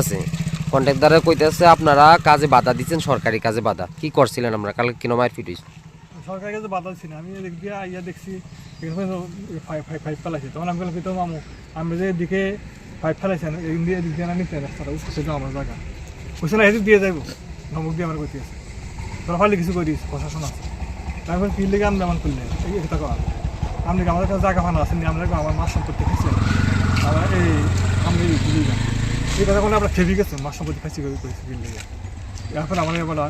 আছে। আপনারা কাজে বাধা দিচ্ছেন, সরকারি কাজে বাধা। কি করছিলেন আমরা? কালকে কিনো মায়ের ফিট হইছে? সরকারের কাছে বাধা দিচ্ছি না। আমি এদিক আইয়া দেখছি তখন আমি বললাম তো মামু? আমি যে এদিকে ফাইভ ফেলাইছেন এদিক দিয়ে এদিক দিয়ে না নিতে রাস্তাটা উঠছে তো আমার জায়গা। বুঝছে না, এদিক দিয়ে যাইব। নমক দিয়ে আমার কইতে আছে। তোরা ফাইলে কিছু করিস প্রশাসন আছে। তারপর কি লেগে আমি এমন করলে, এই কথা আপনি আমাদের কাছে জায়গা ফানা আছেন আমরা আমার মাস সম্পত্তি খাইছেন আমরা এই আমি এই কথা কোনো আমরা খেয়ে গেছেন মাস সম্পত্তি খাইছি করি করেছি বিল লেগে এরপর আমার বলা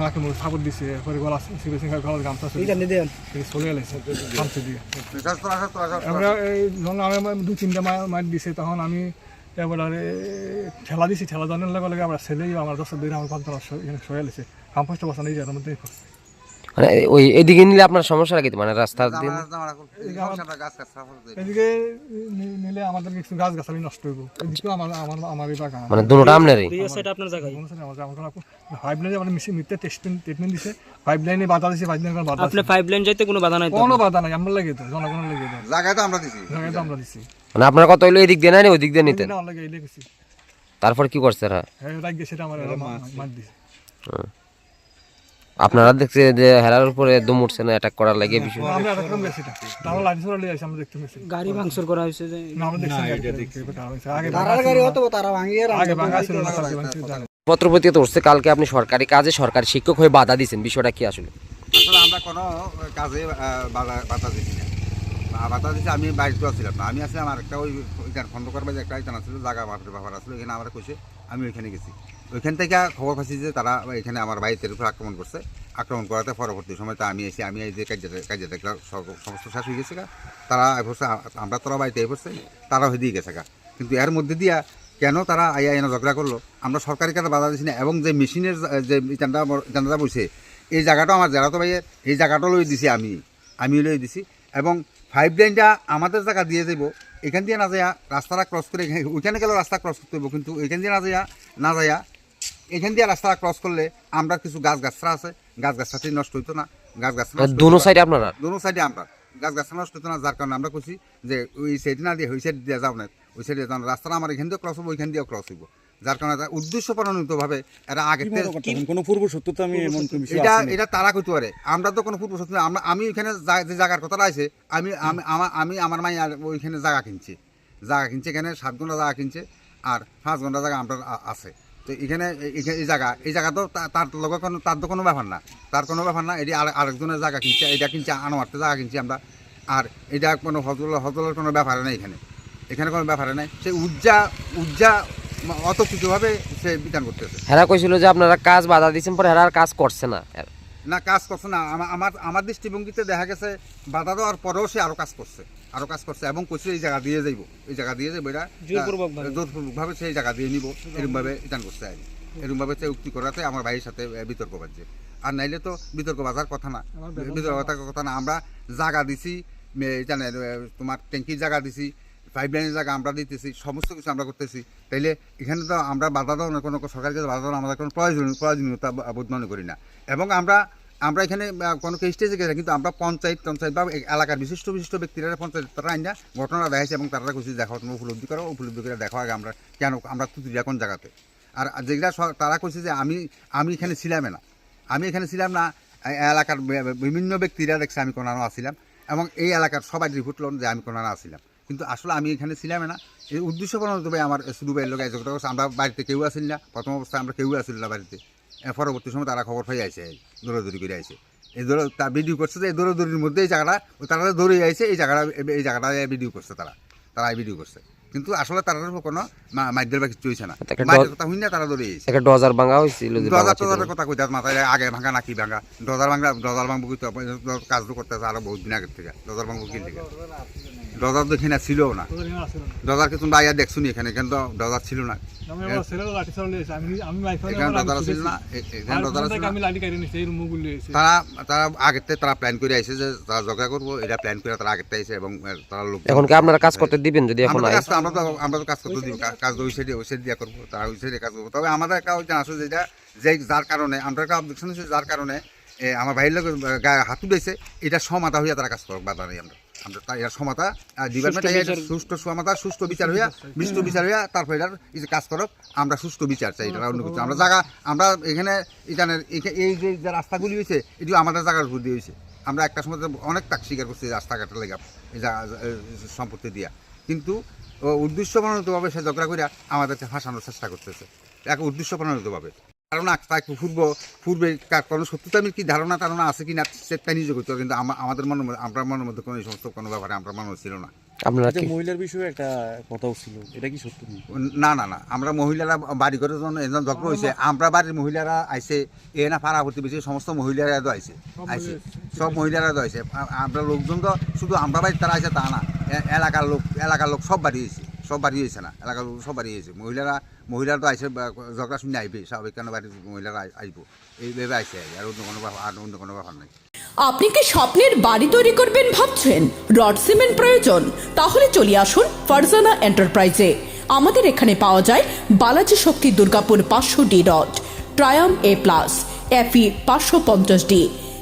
নাকে মুখ সাপোর্ট দিছে পরে গলা সিঙ্গে সিঙ্গে গলার গামছা এই চলে গেছে গামছা দিয়ে। আমরা এই যখন আমি দু তিনটা মার দিছে তখন আমি এবারে ঠেলা দিছি ঠেলা জানার লগে লগে আমরা ছেলেই আমার দশ দিন আমার পাঁচ এখানে সয়ে এলেছে কাম্পোস্ট বসা নেই যার মধ্যে মানে ওই এদিকে নিলে আপনার সমস্যা কি মানে রাস্তার দিন? এদিকে নিলে আমাদের কিছু গাছ গাছালি নষ্ট হইব। এদিকেও আমার আমার আমার এই বাগান মানে দুটোটা আপনারই ফাইভ লাইনে আমার মিশে মিথ্যে ট্রিটমেন্ট দিছে। ফাইভ লাইনে বাধা দিছে ফাইভ লাইনে বাধা আপনি পাইপ লাইন যাইতে কোনো বাধা নাই তো? কোনো বাধা নাই আমরা লাগে তো জনগণের লাগে তো। জায়গায় তো আমরা দিছি। জায়গায় তো আমরা দিছি। মানে আপনার কত হইল? এদিক দিয়ে নেন ওই দিক দিয়ে নিতেন লাগে এই লেগেছি তারপর কি করছে এরা? হ্যাঁ রাখ সেটা আমার মার দিছে। আপনারা দেখছে যে হেরার উপরে দম উঠছে না অ্যাটাক করার লাগে বিষয়। আমরা এরকম গেছি না তারপর লাইন সরা লিয়ে আসি আমরা দেখতে পেয়েছি গাড়ি ভাঙচুর করা হয়েছে যে না আমরা দেখছি আগে তারার গাড়ি হতো তারা ভাঙিয়ে আগে ভাঙা ছিল না কালকে ভাঙছিল জানে। পত্রপত্রিকা তো উঠছে কালকে আপনি সরকারি কাজে সরকারি শিক্ষক হয়ে বাধা দিচ্ছেন বিষয়টা কি আসলে? আসলে আমরা কোনো কাজে বাধা- দিছি না। বাধা দিছি আমি বাড়িতেও ছিলাম। না আমি আসলে আমার একটা ওই ওইখানে খন্দকার বাজে একটা ইতান ছিল জায়গা বাবার আসলে ওইখানে আমরা কইছে আমি ওইখানে গেছি। ওইখান থেকে খবর পাচ্ছি যে তারা এখানে আমার বাড়িতে উপর আক্রমণ করছে। আক্রমণ করাতে পরবর্তী সময় তো আমি এসে, আমি এই যে কার্য দেখলাম সমস্ত শেষ হয়ে গেছে তারা এসে আমরা তোরা বাড়িতে এসে তারা হয়ে দিয়ে গেছে কিন্তু এর মধ্যে দিয়া কেন তারা আইয়া এনে ঝগড়া করল? আমরা সরকারি কাজে বাধা দিছি না, এবং যে মেশিনের যে ইটানটা বসে এই জায়গাটা আমার জেলাতো ভাইয়ের এই জায়গাটা লই দিছি আমি। আমি লই দিছি, এবং ফাইভ লাইনটা আমাদের জায়গা দিয়ে দেবো। এখান দিয়ে না যায় রাস্তাটা ক্রস করে ওইখানে গেলেও রাস্তা ক্রস করতে হবে কিন্তু এখান দিয়ে না যায় না যায় এখান দিয়ে রাস্তা ক্রস করলে আমরা কিছু গাছ গাছরা আছে গাছ গাছরাটি নষ্ট হইতো না গাছ গাছ দুনো সাইডে আপনারা? দোনো সাইডে আমরা গাছ গাছ নষ্ট হতো না যার কারণে আমরা কইছি যে ওই সাইড না দিয়ে ওই সাইড দিয়ে যাও না ওই সাইডে যাও না রাস্তাটা আমার এখান দিয়ে ক্রস হব ওইখান দিয়েও ক্রস হইব। যার কারণে উদ্দেশ্য প্রণোদিতভাবে এরা আগে কোনো পূর্ব সত্যতা আমি এমন এটা এটা তারা কইতে পারে। আমরা তো কোনো পূর্ব সত্যি না। আমরা আমি ওইখানে যে জায়গার কথাটা আছে আমি আমি আমার আমি আমার মাই আর ওইখানে জায়গা কিনছি। জায়গা কিনছে এখানে সাত ঘণ্টা জায়গা কিনছে আর পাঁচ ঘণ্টা জায়গা আমরা আছে। তো এখানে এই জায়গা এই জায়গা তো তার লগে কোনো তার তো কোনো ব্যাপার না। তার কোনো ব্যাপার না। এটি আর আরেকজনের জায়গা কিনছে এটা কিনছে আনোয়ারতে জায়গা কিনছি আমরা। আর এটা কোনো হজল হজলের কোনো ব্যাপার নেই এখানে। এখানে কোনো ব্যাপার নেই। সেই উজ্জা উজ্জা অত সে বিধান করতেছে হেরা কইছিল যে আপনারা কাজ বাধা দিচ্ছেন পরে হেরা আর কাজ করছে না। না কাজ করছে না। আমার আমার দৃষ্টিভঙ্গিতে দেখা গেছে বাধা দেওয়ার পরেও সে আরও কাজ করছে আরও কাজ করছে এবং কইছে এই জায়গা দিয়ে যাইব এই জায়গা দিয়ে যাইব এটা জোরপূর্বকভাবে। সেই জায়গা দিয়ে নিব এরকম ভাবে ইটান করছে আর কি। এরকম ভাবে সে উক্তি করাতে আমার ভাইয়ের সাথে বিতর্ক বাজছে। আর নাইলে তো বিতর্ক বাজার কথা না। বিতর্ক বাজার কথা না। আমরা জায়গা দিছি জানে তোমার ট্যাঙ্কির জায়গা দিছি পাইপ লাইনের জায়গা আমরা দিতেছি, সমস্ত কিছু আমরা করতেছি, তাইলে এখানে তো আমরা বাধা দেওয়ার কোনো সরকারি কাছে বাধা দেওয়ার আমাদের কোনো প্রয়োজন প্রয়োজনীয়তা বোধ মনে করি না। এবং আমরা আমরা এখানে কোনো স্টেজে গেছি কিন্তু আমরা পঞ্চায়েত পঞ্চায়েত বা এলাকার বিশিষ্ট বিশিষ্ট ব্যক্তিরা পঞ্চায়েত তারা আইনা ঘটনা দেখাইছে এবং তারা খুশি, দেখো উপলব্ধি করো, উপলব্ধি করে দেখো আগে আমরা কেন, আমরা তুতুলিয়া কোন জায়গাতে? আর যেগুলা তারা কইছে যে আমি আমি এখানে ছিলাম না। আমি এখানে ছিলাম না এলাকার বিভিন্ন ব্যক্তিরা দেখছে আমি কোনানো আসছিলাম এবং এই এলাকার সবাই রিপোর্ট লোন যে আমি কোনানো আসছিলাম কিন্তু আসলে আমি এখানে ছিলাম না। এই উদ্দেশ্য প্রণত ভাই আমার শুধু ভাইয়ের লোক যোগাযোগ করছে। আমরা বাড়িতে কেউ আসিল না। প্রথম অবস্থায় আমরা কেউ আসিল না বাড়িতে। পরবর্তী সময় তারা খবর পাই আইছে দৌড়াদৌড়ি করে আইছে এই দৌড় তার ভিডিও করছে যে এই দৌড়াদৌড়ির মধ্যে এই জায়গাটা তারা দৌড়ে আইছে এই জায়গাটা এই জায়গাটা ভিডিও করছে তারা। তারা ভিডিও করছে। কিন্তু আসলে তারা কোনো মাইদের বা কিছু হইছে না। মাইদের কথা শুনে তারা দৌড়ে আইছে একটা ডজার ভাঙা হয়েছিল ডজার। টজারের কথা কইতে মাথায় আগে ভাঙা নাকি ভাঙা? ডজার ভাঙা ডজার ভাঙবো কইতে কাজও করতেছে আরও বহুত দিন আগের থেকে। ডজার ভাঙবো কি থেকে ডজার তো এখানে ছিল না। না। আইয়া দেখছ নি এখানে এখানে তো ডজার ছিল না। ডজার ডজার তারা তারা আগেতে তারা প্ল্যান করে আইছে যে তারা ঝগড়া করব এটা প্ল্যান করে তারা আগেতে আইছে এবং তারা লোক এখন কি আপনারা কাজ করতে দিবেন যদি এখন আমরা তো কাজ আমরা তো কাজ করতে দিব কাজ ওই সাইডে ওই সাইড দিয়া করব তারা ওই সাইডে কাজ করব। তবে আমাদের একটা আসলে যেটা যে যার কারণে আমরা একটা অবজেকশন যার কারণে আমার ভাইয়ের লোক গায়ে হাত উঠেছে এটা সমাধা হইয়া তারা কাজ করব বাধা নেই আমরা। এর সমাধা ডিপার্টমেন্ট সুষ্ঠু সমাধা সুষ্ঠু বিচার হইয়া সুষ্ঠু বিচার। হইয়া তারপর এটার এই যে কাজ করব আমরা সুষ্ঠু বিচার চাই এটা অন্য কিছু। আমরা জায়গা আমরা এখানে এখানে এখা- এই যে রাস্তাগুলি হয়েছে এটিও আমাদের জায়গার উপর দিয়ে হয়েছে আমরা একটা সময় অনেক তাক স্বীকার করছি রাস্তাঘাটের লেগে সম্পত্তি দিয়া। কিন্তু ও উদ্দেশ্য প্রণোদিতভাবে সে ঝগড়া করে আমাদেরকে ফাঁসানোর চেষ্টা করতেছে। এক উদ্দেশ্য কারণ তাই পূর্ব পূর্বে কোনো সত্যতা কি ধারণা ধারণা আছে কি না সেটা নিজে করতে কিন্তু আমাদের মনের মধ্যে আমরা মনের মধ্যে কোনো এই সমস্ত কোনো ব্যাপারে আমরা মনে ছিল না। আপনারা মহিলার বিষয়ে একটা কথাও ছিল। এটা কি সত্য? না না না। আমরা মহিলারা বাড়ি করে যখন এজন ঝগড়া হয়েছে। আমরা বাড়ির মহিলারা আইসে এ না পাড়া প্রতিবেশী সমস্ত মহিলারা তো আইছে আইছে সব মহিলারা তো আইছে আ- আমরা লোকজন তো শুধু আমরা বাড়ি তারা আইছে তা না। এলাকার লোক এলাকার লোক সব বাড়ি হয়েছে সব বাড়ি হয়েছে না, এলাকার সব বাড়ি হয়েছে। মহিলারা মহিলারা তো আইসে ঝগড়া শুনে আইবে, স্বাভাবিক কেন বাড়ির মহিলারা আইবো। এইভাবে আইসে আর অন্য কোনো আর অন্য কোনো ব্যাপার নাই। আপনি কি স্বপ্নের বাড়ি তৈরি করবেন ভাবছেন? রড সিমেন্ট প্রয়োজন? তাহলে চলে আসুন ফারজানা এন্টারপ্রাইজে। আমাদের এখানে পাওয়া যায় বালাজি শক্তি দুর্গাপুর পাঁচশো ডি রড, ট্রায়াম এ প্লাস, এফি পাঁচশো পঞ্চাশ ডি।